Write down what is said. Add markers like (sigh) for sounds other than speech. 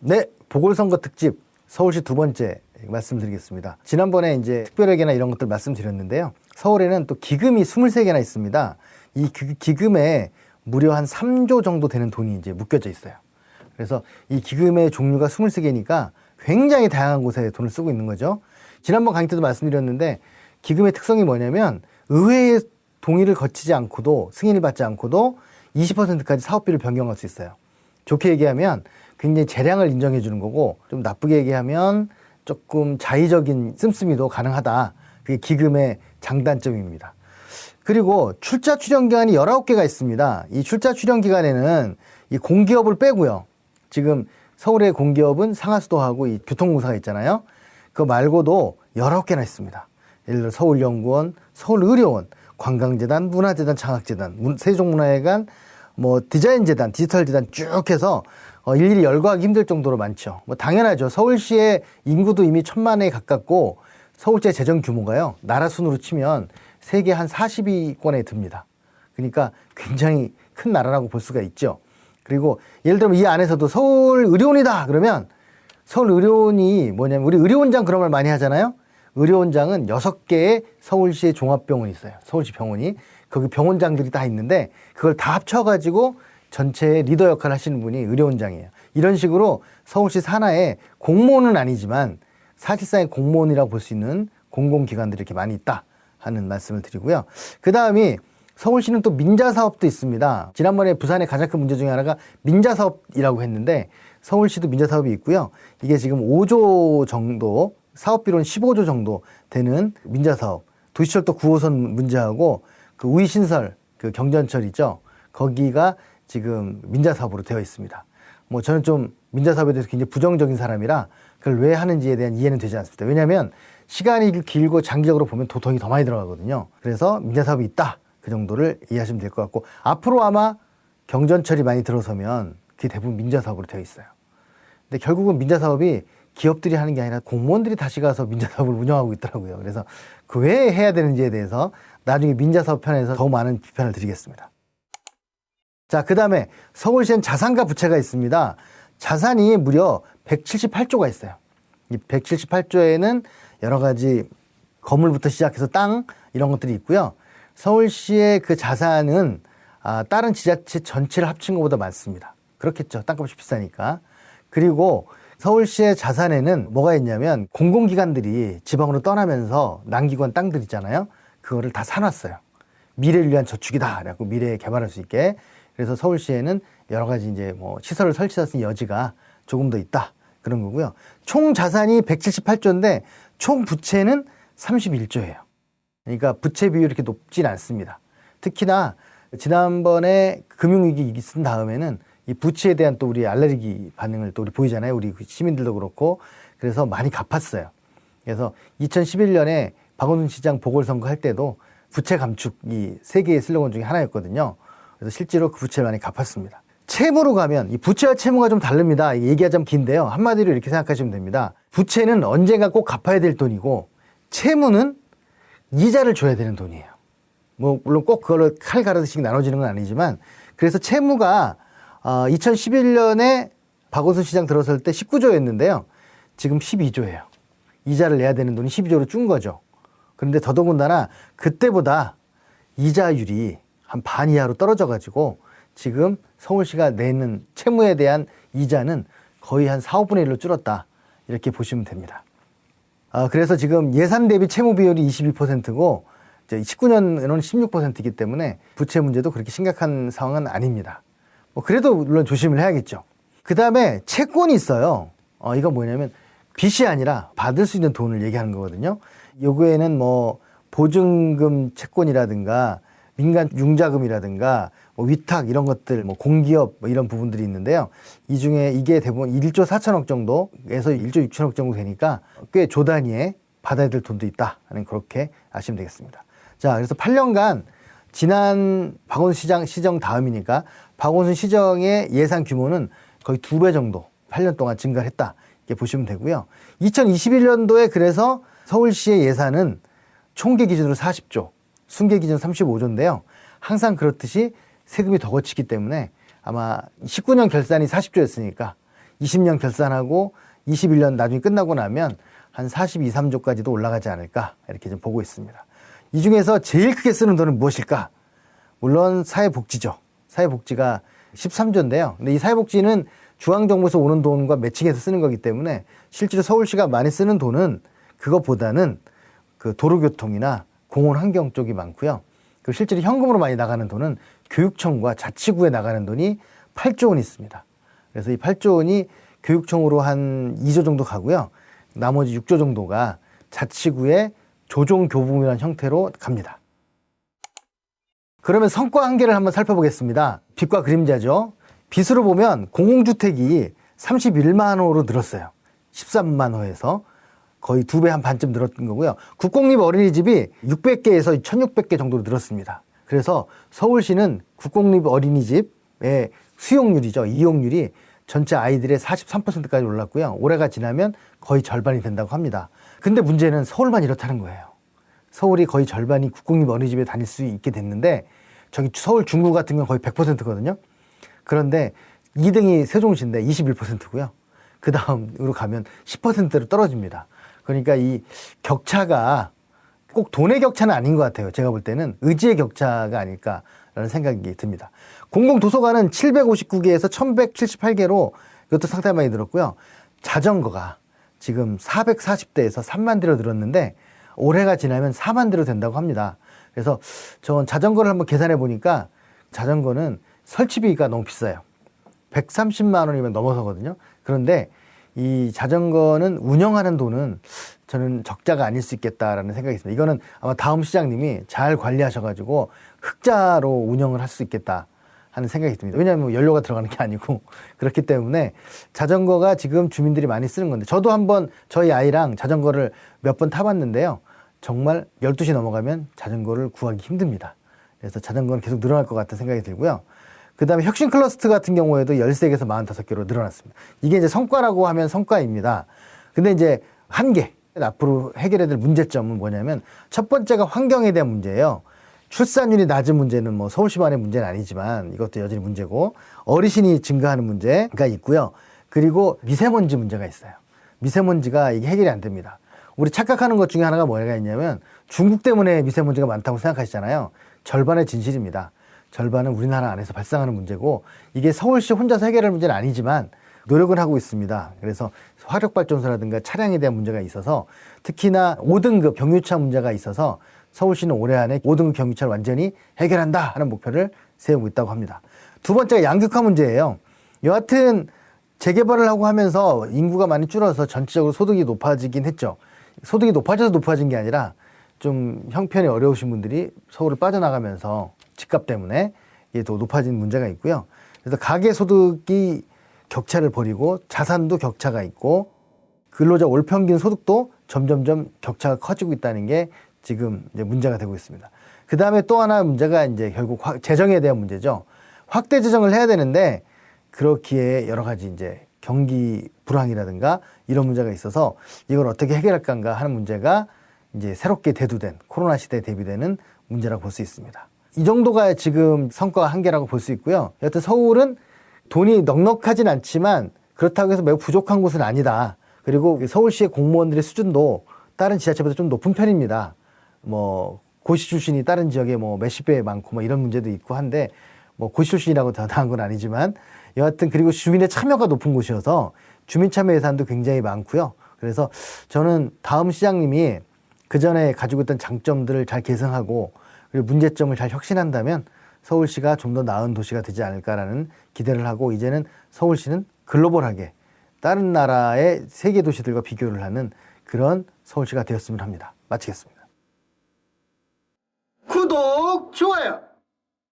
네, 보궐선거 특집 서울시 두 번째 말씀드리겠습니다. 지난번에 이제 특별회계나 이런 것들 말씀드렸는데요. 서울에는 또 기금이 23개나 있습니다. 이 기- 기금에 무려 한 3조 정도 되는 돈이 이제 묶여져 있어요. 그래서 이 기금의 종류가 23개니까 굉장히 다양한 곳에 돈을 쓰고 있는 거죠. 지난번 강의 때도 말씀드렸는데 기금의 특성이 뭐냐면 의회의 동의를 거치지 않고도 승인을 받지 않고도 20%까지 사업비를 변경할 수 있어요. 좋게 얘기하면 굉장히 재량을 인정해 주는 거고 좀 나쁘게 얘기하면 조금 자의적인 씀씀이도 가능하다. 그게 기금의 장단점입니다. 그리고 출자 출연 기간이 19개가 있습니다. 이 출자 출연 기간에는 이 공기업을 빼고요. 지금 서울의 공기업은 상하수도하고 이 교통공사가 있잖아요. 그거 말고도 19개나 있습니다. 예를 들어 서울연구원, 서울의료원, 관광재단, 문화재단, 장학재단, 문- 세종문화회관, 뭐 디자인재단, 디지털재단 쭉 해서 어, 일일이 열거하기 힘들 정도로 많죠. 뭐 당연하죠. 서울시의 인구도 이미 천만에 가깝고 서울시의 재정 규모가요. 나라 순으로 치면 세계 한 40위권에 듭니다. 그러니까 굉장히 큰 나라라고 볼 수가 있죠. 그리고 예를 들면 이 안에서도 서울 의료원이다 그러면 서울 의료원이 뭐냐면 우리 의료원장 그런 말 많이 하잖아요. 의료원장은 여섯 개의 서울시의 종합병원이 있어요. 서울시 병원이 거기 병원장들이 다 있는데 그걸 다 합쳐가지고 전체의 리더 역할을 하시는 분이 의료원장이에요. 이런 식으로 서울시 산하에 공무원은 아니지만 사실상의 공무원이라고 볼 수 있는 공공기관들이 이렇게 많이 있다 하는 말씀을 드리고요. 그 다음이 서울시는 또 민자 사업도 있습니다. 지난번에 부산의 가장 큰 문제 중에 하나가 민자 사업이라고 했는데 서울시도 민자 사업이 있고요. 이게 지금 5조 정도 사업비로는 15조 정도 되는 민자 사업. 도시철도 9호선 문제하고 그 우이 신설 그 경전철 있죠. 거기가 지금 민자 사업으로 되어 있습니다. 뭐 저는 좀 민자 사업에 대해서 굉장히 부정적인 사람이라 그걸 왜 하는지에 대한 이해는 되지 않습니다. 왜냐하면 시간이 길고 장기적으로 보면 도통이 더 많이 들어가거든요. 그래서 민자 사업이 있다. 그 정도를 이해하시면 될 것 같고 앞으로 아마 경전철이 많이 들어서면 그게 대부분 민자 사업으로 되어 있어요. 근데 결국은 민자 사업이 기업들이 하는 게 아니라 공무원들이 다시 가서 민자 사업을 운영하고 있더라고요. 그래서 그 왜 해야 되는지에 대해서 나중에 민자 사업 편에서 더 많은 비판을 드리겠습니다. 자, 그 다음에 서울시엔 자산과 부채가 있습니다. 자산이 무려 178조가 있어요. 이 178조에는 여러 가지 건물부터 시작해서 땅 이런 것들이 있고요. 서울시의 그 자산은 아, 다른 지자체 전체를 합친 것보다 많습니다. 그렇겠죠. 땅값이 비싸니까. 그리고 서울시의 자산에는 뭐가 있냐면 공공기관들이 지방으로 떠나면서 남기관 땅들 있잖아요. 그거를 다 사놨어요. 미래를 위한 저축이다. 그래갖고 미래에 개발할 수 있게. 그래서 서울시에는 여러 가지 이제 뭐 시설을 설치할 수 있는 여지가 조금 더 있다. 그런 거고요. 총 자산이 178조인데 총 부채는 31조예요. 그러니까 부채 비율이 이렇게 높진 않습니다. 특히나 지난번에 금융위기 있은 다음에는 이 부채에 대한 또 우리 알레르기 반응을 또 우리 보이잖아요. 우리 그 시민들도 그렇고. 그래서 많이 갚았어요. 그래서 2011년에 박원순 시장 보궐선거 할 때도 부채 감축 이 세계의 슬로건 중에 하나였거든요. 그래서 실제로 그 부채를 많이 갚았습니다. 채무로 가면 이 부채와 채무가 좀 다릅니다. 이게 얘기하자면 긴데요. 한마디로 이렇게 생각하시면 됩니다. 부채는 언젠가 꼭 갚아야 될 돈이고 채무는 이자를 줘야 되는 돈이에요. 뭐 물론 꼭 그거를 칼 가르듯이 나눠지는 건 아니지만 그래서 채무가 어, 2011년에 박원순 시장 들어설 때 19조였는데요. 지금 12조예요. 이자를 내야 되는 돈이 12조로 준 거죠. 그런데 더더군다나 그때보다 이자율이 한 반 이하로 떨어져 가지고 지금 서울시가 내는 채무에 대한 이자는 거의 한 4, 5분의 1로 줄었다. 이렇게 보시면 됩니다. 아, 그래서 지금 예산 대비 채무 비율이 22%고 19년에는 16%이기 때문에 부채 문제도 그렇게 심각한 상황은 아닙니다. 뭐 그래도 물론 조심을 해야겠죠. 그 다음에 채권이 있어요. 어, 이건 뭐냐면 빚이 아니라 받을 수 있는 돈을 얘기하는 거거든요. 요구에는 뭐 보증금 채권이라든가 민간 융자금이라든가 뭐 위탁 이런 것들 뭐 공기업 뭐 이런 부분들이 있는데요. 이 중에 이게 대부분 1조 4천억 정도에서 1조 6천억 정도 되니까 꽤 조단위에 받아야 될 돈도 있다. 는 그렇게 아시면 되겠습니다. 자, 그래서 8년간 지난 박원순 시장 시정 다음이니까 박원순 시정의 예산 규모는 거의 두 배 정도 8년 동안 증가를 했다. 이렇게 보시면 되고요. 2021년도에 그래서 서울시의 예산은 총계 기준으로 40조, 순계 기준 35조인데요. 항상 그렇듯이 세금이 더 거치기 때문에 아마 19년 결산이 40조였으니까 20년 결산하고 21년 나중에 끝나고 나면 한 42, 3조까지도 올라가지 않을까 이렇게 좀 보고 있습니다. 이 중에서 제일 크게 쓰는 돈은 무엇일까? 물론 사회복지죠. 사회복지가 13조인데요. 근데 이 사회복지는 중앙정부에서 오는 돈과 매칭해서 쓰는 거기 때문에 실제로 서울시가 많이 쓰는 돈은 그것보다는 그 도로교통이나 공원 환경 쪽이 많고요. 그 실제로 현금으로 많이 나가는 돈은 교육청과 자치구에 나가는 돈이 8조 원 있습니다. 그래서 이 8조 원이 교육청으로 한 2조 정도 가고요. 나머지 6조 정도가 자치구의 조정 교부이라는 형태로 갑니다. 그러면 성과 한계를 한번 살펴보겠습니다. 빛과 그림자죠. 빛으로 보면 공공주택이 31만 호로 늘었어요. 13만 호에서 거의 두 배 한 반쯤 늘었던 거고요. 국공립 어린이집이 600개에서 1600개 정도로 늘었습니다. 그래서 서울시는 국공립 어린이집의 수용률이죠. 이용률이 전체 아이들의 43%까지 올랐고요. 올해가 지나면 거의 절반이 된다고 합니다. 근데 문제는 서울만 이렇다는 거예요. 서울이 거의 절반이 국공립 어린이집에 다닐 수 있게 됐는데 저기 서울 중구 같은 경우는 거의 100%거든요. 그런데 2등이 세종시인데 21%고요. 그 다음으로 가면 10%로 떨어집니다. 그러니까 이 격차가 꼭 돈의 격차는 아닌 것 같아요. 제가 볼 때는 의지의 격차가 아닐까라는 생각이 듭니다. 공공도서관은 759개에서 1178개로 이것도 상당히 많이 늘었고요. 자전거가 지금 440대에서 3만 대로 늘었는데 올해가 지나면 4만 대로 된다고 합니다. 그래서 전 자전거를 한번 계산해 보니까 자전거는 설치비가 너무 비싸요. 130만 원이면 넘어서거든요. 그런데 이 자전거는 운영하는 돈은 저는 적자가 아닐 수 있겠다라는 생각이 있습니다. 이거는 아마 다음 시장님이 잘 관리하셔가지고 흑자로 운영을 할 수 있겠다 하는 생각이 듭니다. 왜냐하면 뭐 연료가 들어가는 게 아니고 (laughs) 그렇기 때문에 자전거가 지금 주민들이 많이 쓰는 건데 저도 한번 저희 아이랑 자전거를 몇 번 타봤는데요. 정말 12시 넘어가면 자전거를 구하기 힘듭니다. 그래서 자전거는 계속 늘어날 것 같다는 생각이 들고요. 그 다음에 혁신 클러스터 같은 경우에도 13개에서 45개로 늘어났습니다. 이게 이제 성과라고 하면 성과입니다. 근데 이제 한계, 앞으로 해결해야 될 문제점은 뭐냐면 첫 번째가 환경에 대한 문제예요. 출산율이 낮은 문제는 뭐 서울시만의 문제는 아니지만 이것도 여전히 문제고 어르신이 증가하는 문제가 있고요. 그리고 미세먼지 문제가 있어요. 미세먼지가 이게 해결이 안 됩니다. 우리 착각하는 것 중에 하나가 뭐가 있냐면 중국 때문에 미세먼지가 많다고 생각하시잖아요. 절반의 진실입니다. 절반은 우리나라 안에서 발생하는 문제고 이게 서울시 혼자서 해결할 문제는 아니지만 노력을 하고 있습니다. 그래서 화력 발전소라든가 차량에 대한 문제가 있어서 특히나 5등급 경유차 문제가 있어서 서울시는 올해 안에 5등급 경유차를 완전히 해결한다 하는 목표를 세우고 있다고 합니다. 두 번째가 양극화 문제예요. 여하튼 재개발을 하고 하면서 인구가 많이 줄어서 전체적으로 소득이 높아지긴 했죠. 소득이 높아져서 높아진 게 아니라 좀 형편이 어려우신 분들이 서울을 빠져나가면서 집값 때문에 이게 더 높아진 문제가 있고요. 그래서 가계 소득이 격차를 벌이고 자산도 격차가 있고 근로자 월 평균 소득도 점점점 격차가 커지고 있다는 게 지금 이제 문제가 되고 있습니다. 그 다음에 또 하나 문제가 이제 결국 화- 재정에 대한 문제죠. 확대 재정을 해야 되는데 그렇기에 여러 가지 이제 경기 불황이라든가 이런 문제가 있어서 이걸 어떻게 해결할까 하는 문제가 이제 새롭게 대두된 코로나 시대에 대비되는 문제라고 볼 수 있습니다. 이 정도가 지금 성과 한계라고 볼 수 있고요. 여튼 서울은 돈이 넉넉하진 않지만 그렇다고 해서 매우 부족한 곳은 아니다. 그리고 서울시의 공무원들의 수준도 다른 지자체보다 좀 높은 편입니다. 뭐 고시 출신이 다른 지역에 뭐 몇십 배 많고 뭐 이런 문제도 있고 한데 뭐 고시 출신이라고 더 나은 건 아니지만 여하튼 그리고 주민의 참여가 높은 곳이어서 주민 참여 예산도 굉장히 많고요. 그래서 저는 다음 시장님이 그 전에 가지고 있던 장점들을 잘 개선하고 그리고 문제점을 잘 혁신한다면 서울시가 좀 더 나은 도시가 되지 않을까라는 기대를 하고 이제는 서울시는 글로벌하게 다른 나라의 세계 도시들과 비교를 하는 그런 서울시가 되었으면 합니다. 마치겠습니다. 구독, 좋아요.